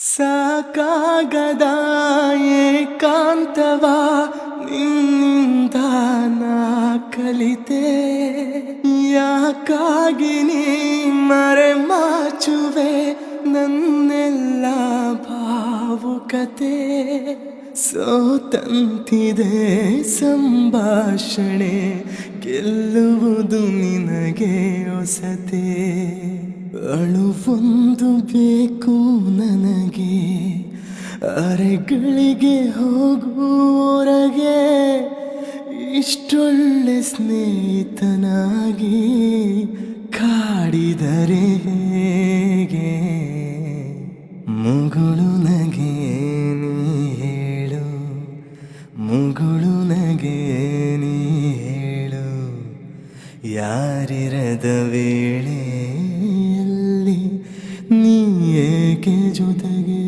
ಸಾಕಾಗದ ಏಕಾಂತವ ನಿನ್ನಿಂದ ನಾ ಕಲಿತೆ. ಯಾಕಾಗಿ ನೀ ಮರೆ ಮಾಚುವೆ ನನ್ನೆಲ್ಲ ಭಾವುಕತೆ. ಸೋತಂತಿದೆ ಸಂಭಾಷಣೆ, ಗೆಲ್ಲುವುದು ನಿನಗೆ ಹೊಸತೆ. ಅಳುವೊಂದು ಬೇಕು ನನಗೆ. ಅರೆಗಳಿಗೆ ಹೋಗುವವರೆಗೆ ಇಷ್ಟೊಳ್ಳೆ ಸ್ನೇಹಿತನಾಗಿ ಕಾಡಿದರೆ ಹೇಗೆ? ಮುಗುಳು ನಗೆ ನೀ ಹೇಳು? ಮುಗುಳು ನಗೆ ನೀ ಹೇಳು? ಯಾರಿರದ ವೇಳೆಯಲ್ಲಿ একে জুতে গে